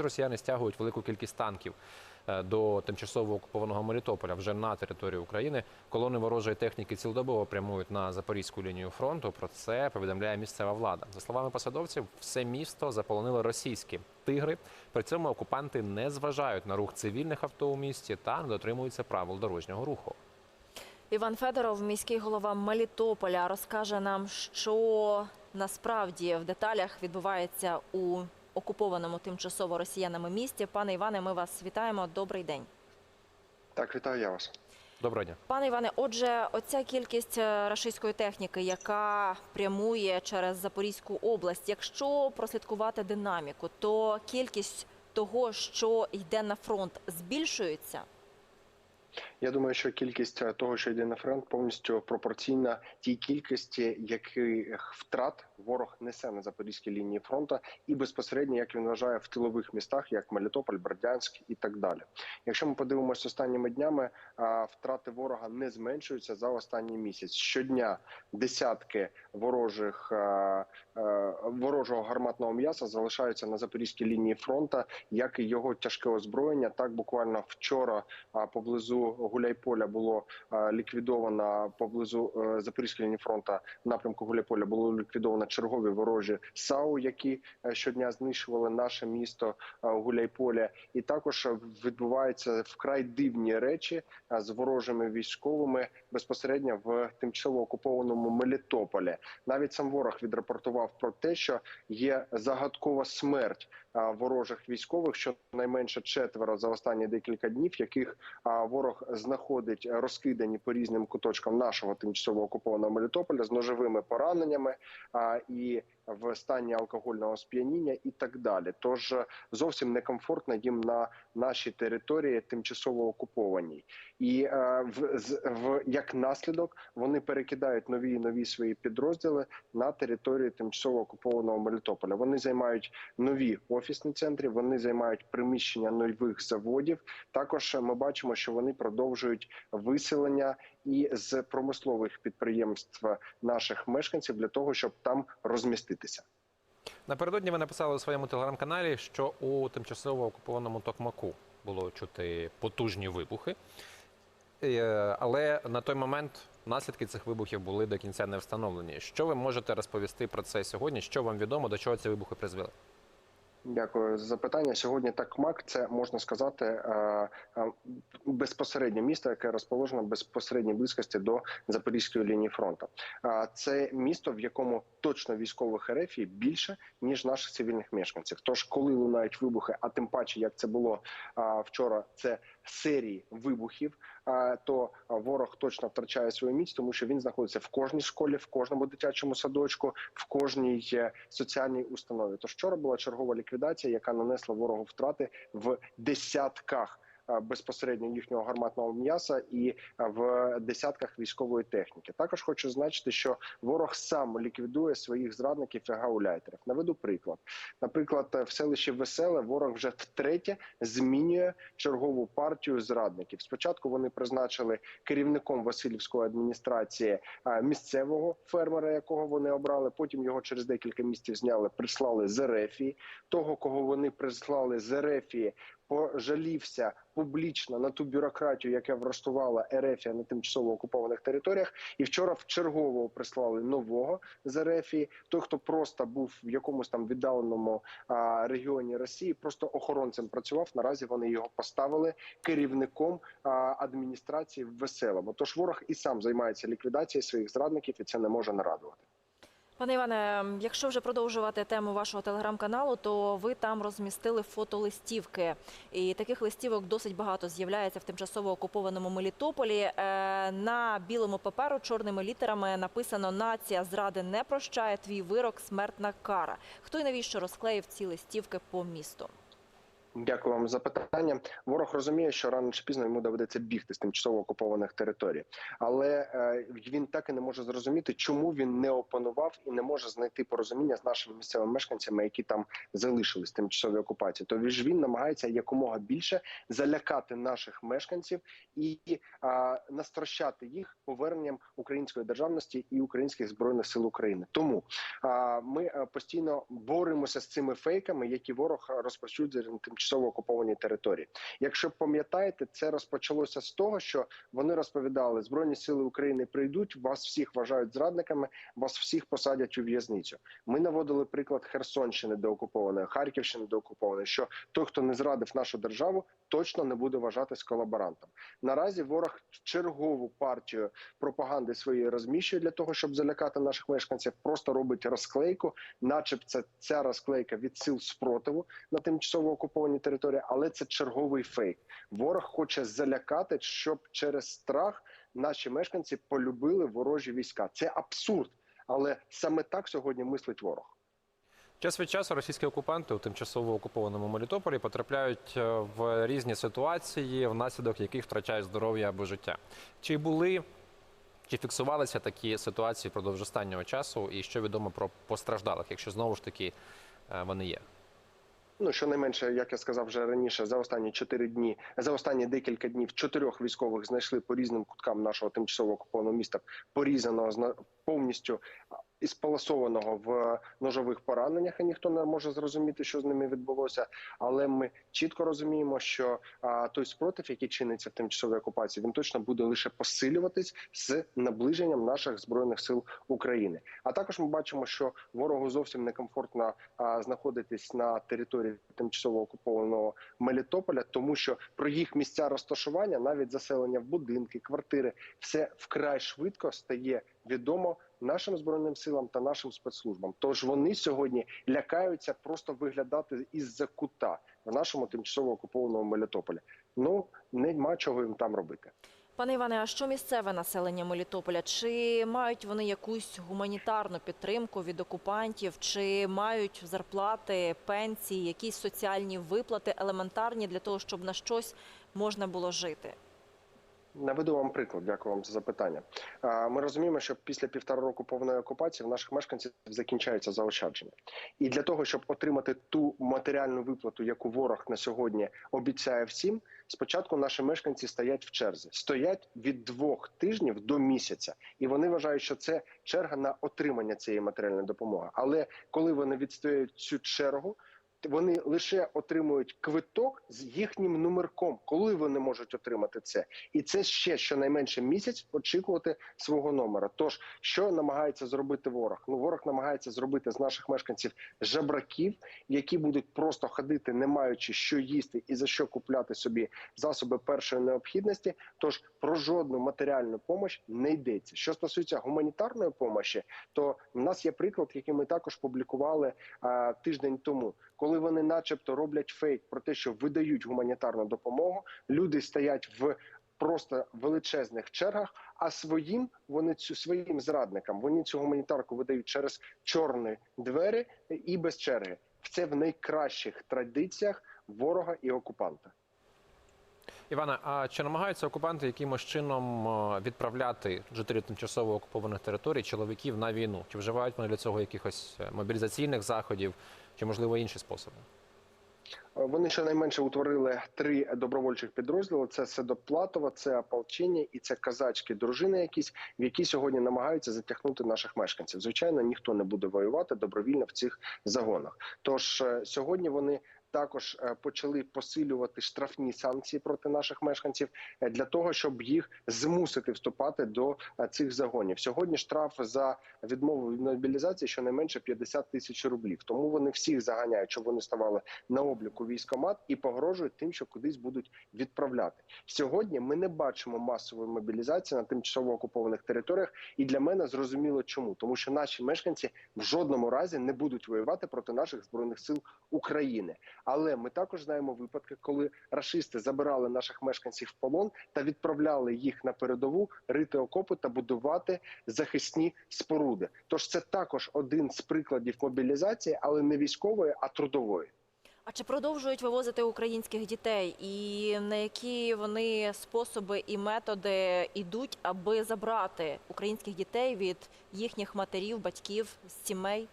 Росіяни стягують велику кількість танків е, до тимчасово окупованого Мелітополя вже на території України. Колони ворожої техніки цілодобово прямують на запорізьку лінію фронту. Про це повідомляє місцева влада. За словами посадовців, все місто заполонили російські тигри. При цьому окупанти не зважають на рух цивільних авто у місті та не дотримуються правил дорожнього руху. Іван Федоров, міський голова Мелітополя, розкаже нам, що насправді в деталях відбувається у окупованому тимчасово росіянами місті. Пане Іване, ми вас вітаємо. Добрий день. Так, вітаю я вас. Доброго дня. Пане Іване, отже, оця кількість е, рашистської техніки, яка прямує через Запорізьку область, якщо прослідкувати динаміку, то кількість того, що йде на фронт, збільшується. Я думаю, що кількість е, того, що йде на фронт, повністю пропорційна тій кількості, яких втрат ворог несе на запорізькій лінії фронту, і безпосередньо, як він вважає, в тилових містах, як Мелітополь, Бердянськ і так далі. Якщо ми подивимося останніми днями, втрати ворога не зменшуються за останній місяць. Щодня десятки ворожих а, а, ворожого гарматного м'яса залишаються на запорізькій лінії фронту, як і його тяжке озброєння. Так буквально вчора поблизу Гуляйполя було ліквідовано поблизу е, Запорізької лінії фронту напрямку Гуляйполя було ліквідовано чергові ворожі САУ, які е, щодня знищували наше місто е, Гуляйполя. І також е, відбуваються вкрай дивні речі з ворожими військовими безпосередньо в тимчасово окупованому Мелітополі. Навіть сам ворог відрапортував про те, що є загадкова смерть ворожих військових, що найменше четверо за останні декілька днів, яких ворог знаходить розкидані по різним куточкам нашого тимчасово окупованого Мелітополя з ножовими пораненнями. І в стані алкогольного сп'яніння і так далі. Тож е, зовсім некомфортно їм на нашій території тимчасово окупованій, і е, в, в як наслідок вони перекидають нові і нові свої підрозділи на територію тимчасово окупованого Мелітополя. Вони займають нові офісні центри, вони займають приміщення нових заводів. Також ми бачимо, що вони продовжують виселення і з промислових підприємств наших мешканців для того, щоб там розміститися. Напередодні ви написали у своєму телеграм-каналі, що у тимчасово окупованому Токмаку було чути потужні вибухи. Е, Але на той момент наслідки цих вибухів були до кінця не встановлені. Що ви можете розповісти про це сьогодні? Що вам відомо, до чого ці вибухи призвели? Дякую за запитання. Сьогодні Такмак це можна сказати е, е, безпосередньо місто, яке розположено в безпосередній близькості до запорізької лінії фронту. Е, Це місто, в якому точно військових ерефій більше ніж наших цивільних мешканців. Тож, коли лунають вибухи, а тим паче, як це було вчора, це серії вибухів. То ворог точно втрачає свою міць, тому що він знаходиться в кожній школі, в кожному дитячому садочку, в кожній е, соціальній установі. Тож вчора була чергова ліквідація, яка нанесла ворогу втрати в десятках. Е, Безпосередньо їхнього гарматного м'яса і е, в десятках військової техніки. Також хочу зазначити, що ворог сам ліквідує своїх зрадників і гауляйтерів. Наведу приклад. Наприклад, в селищі Веселе ворог вже втретє змінює чергову партію зрадників. Спочатку вони призначили керівником Васильівської адміністрації е, місцевого фермера, якого вони обрали. Потім його через декілька місяців зняли, прислали з Ерефії. Того, кого вони прислали з Ерефії, пожалівся публічно на ту бюрократію, яка влаштувала Ерефія на тимчасово окупованих територіях. І вчора в чергово прислали нового з Ерефії. Той, хто просто був в якомусь там віддаленому а, регіоні Росії, просто охоронцем працював. Наразі вони його поставили керівником а, адміністрації в Веселому. Тож ворог і сам займається ліквідацією своїх зрадників, і це не може нарадувати. Пане Іване, якщо вже продовжувати тему вашого телеграм-каналу, то ви там розмістили фотолистівки. І таких листівок досить багато з'являється в тимчасово окупованому Мелітополі. Е, На білому паперу чорними літерами написано Нація зради не прощає твій вирок, смертна кара. Хто і навіщо розклеїв ці листівки по місту? Дякую вам за питання. Ворог розуміє, що рано чи пізно йому доведеться бігти з тимчасово окупованих територій, але е, він так і не може зрозуміти, чому він не опанував і не може знайти порозуміння з нашими місцевими мешканцями, які там залишились в тимчасовій окупації. То ж він намагається якомога більше залякати наших мешканців і е, настрощати їх поверненням української державності і українських збройних сил України. Тому е, ми е, постійно боремося з цими фейками, які ворог розповсюджує на тимчасово окупованій території. Якщо пам'ятаєте, це розпочалося з того, що вони розповідали: Збройні сили України прийдуть, вас всіх вважають зрадниками, вас всіх посадять у в'язницю. Ми наводили приклад Херсонщини деокупованої, Харківщини деокупованої, що той, хто не зрадив нашу державу, точно не буде вважатись колаборантом. Наразі ворог чергову партію пропаганди своєї розміщує для того, щоб залякати наших мешканців. Просто робить розклейку, начебто ця розклейка від сил спротиву на тимчасово окупованій території, але це черговий фейк. Ворог хоче залякати, щоб через страх наші мешканці полюбили ворожі війська. Це абсурд, але саме так сьогодні мислить ворог. Час від часу російські окупанти у тимчасово окупованому Мелітополі потрапляють е, в різні ситуації, внаслідок яких втрачають здоров'я або життя. Чи були чи фіксувалися такі ситуації впродовж останнього часу, і що відомо про постраждалих, якщо знову ж таки е, вони є? Ну щонайменше, як я сказав вже раніше, за останні чотири дні, за останні декілька днів чотирьох військових знайшли по різним куткам нашого тимчасово окупованого міста, порізаного повністю і сполосованого в ножових пораненнях. І ніхто не може зрозуміти, що з ними відбулося. Але ми чітко розуміємо, що а, той спротив, який чиниться в тимчасовій окупації, він точно буде лише посилюватись з наближенням наших збройних сил України. А також ми бачимо, що ворогу зовсім некомфортно а, знаходитись на території тимчасово окупованого Мелітополя, тому що про їх місця розташування, навіть заселення в будинки, квартири, все вкрай швидко стає відомо нашим збройним силам та нашим спецслужбам. Тож вони сьогодні лякаються просто виглядати із-за кута в нашому тимчасово окупованому Мелітополі. Ну нема чого їм там робити. Пане Іване, а що місцеве населення Мелітополя? Чи мають вони якусь гуманітарну підтримку від окупантів? Чи мають зарплати, пенсії, якісь соціальні виплати елементарні для того, щоб на щось можна було жити? Наведу вам приклад. Дякую вам за запитання. Ми розуміємо, що після півтора року повної окупації в наших мешканців закінчаються заощадження, і для того, щоб отримати ту матеріальну виплату, яку ворог на сьогодні обіцяє всім, спочатку наші мешканці стоять в черзі, стоять від двох тижнів до місяця, і вони вважають, що це черга на отримання цієї матеріальної допомоги. Але коли вони відстоюють цю чергу. Вони лише отримують квиток з їхнім номерком, коли вони можуть отримати це, і це ще щонайменше місяць очікувати свого номера. Тож що намагається зробити ворог? Ну ворог намагається зробити з наших мешканців жебраків, які будуть просто ходити, не маючи що їсти і за що купляти собі засоби першої необхідності. Тож про жодну матеріальну допомогу не йдеться. Що стосується гуманітарної допомоги, то в нас є приклад, який ми також публікували а, тиждень тому, коли вони, начебто, роблять фейк про те, що видають гуманітарну допомогу. Люди стоять в просто величезних чергах. А своїм вони цю своїм зрадникам вони цю гуманітарку видають через чорні двері і без черги. Це в найкращих традиціях ворога і окупанта. Івана, а чи намагаються окупанти якимось чином е, відправляти жителів тимчасово окупованих територій чоловіків на війну? Чи вживають вони для цього якихось е, мобілізаційних заходів, чи можливо інші способи? Вони щонайменше утворили три добровольчих підрозділи: це Седоплатова, це ополчення і це казачки дружини, якісь в які сьогодні намагаються затягнути наших мешканців. Звичайно, ніхто не буде воювати добровільно в цих загонах. Тож е, сьогодні вони. Також е, почали посилювати штрафні санкції проти наших мешканців е, для того, щоб їх змусити вступати до е, цих загонів. Сьогодні штраф за відмову від мобілізації щонайменше 50 тисяч рублів. Тому вони всіх заганяють, щоб вони ставали на обліку військомат і погрожують тим, що кудись будуть відправляти. Сьогодні ми не бачимо масової мобілізації на тимчасово окупованих територіях, і для мене зрозуміло, чому тому, що наші мешканці в жодному разі не будуть воювати проти наших збройних сил України. Але ми також знаємо випадки, коли рашисти забирали наших мешканців в полон та відправляли їх на передову рити окопи та будувати захисні споруди. Тож це також один з прикладів мобілізації, але не військової, а трудової. А чи продовжують вивозити українських дітей? І на які вони способи і методи йдуть, аби забрати українських дітей від їхніх матерів, батьків, сімей?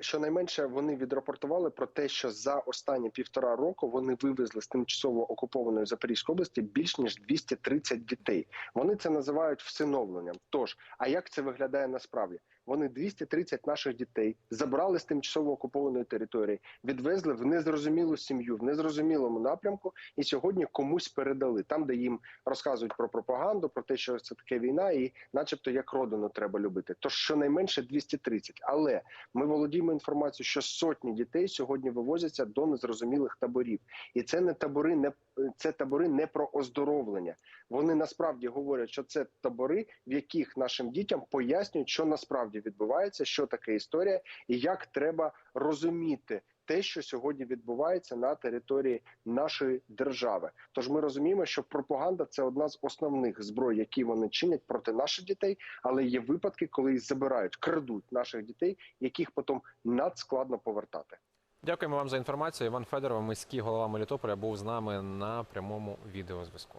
Щонайменше вони відрапортували про те, що за останні півтора року вони вивезли з тимчасово окупованої Запорізької області більш ніж 230 дітей. Вони це називають всиновленням. Тож, а як це виглядає насправді? Вони 230 наших дітей забрали з тимчасово окупованої території, відвезли в незрозумілу сім'ю, в незрозумілому напрямку, і сьогодні комусь передали там, де їм розказують про пропаганду, про те, що це таке війна, і, начебто, як родину треба любити. Тож щонайменше 230. Але ми володіємо інформацією, що сотні дітей сьогодні вивозяться до незрозумілих таборів, і це не табори, не це табори не про оздоровлення. Вони насправді говорять, що це табори, в яких нашим дітям пояснюють, що насправді відбувається, що таке історія, і як треба розуміти. Те, що сьогодні відбувається на території нашої держави, тож ми розуміємо, що пропаганда це одна з основних зброй, які вони чинять проти наших дітей, але є випадки, коли забирають, крадуть наших дітей, яких потім надскладно повертати. Дякуємо вам за інформацію. Іван Федоров, міський голова Мелітополя, був з нами на прямому відеозв'язку.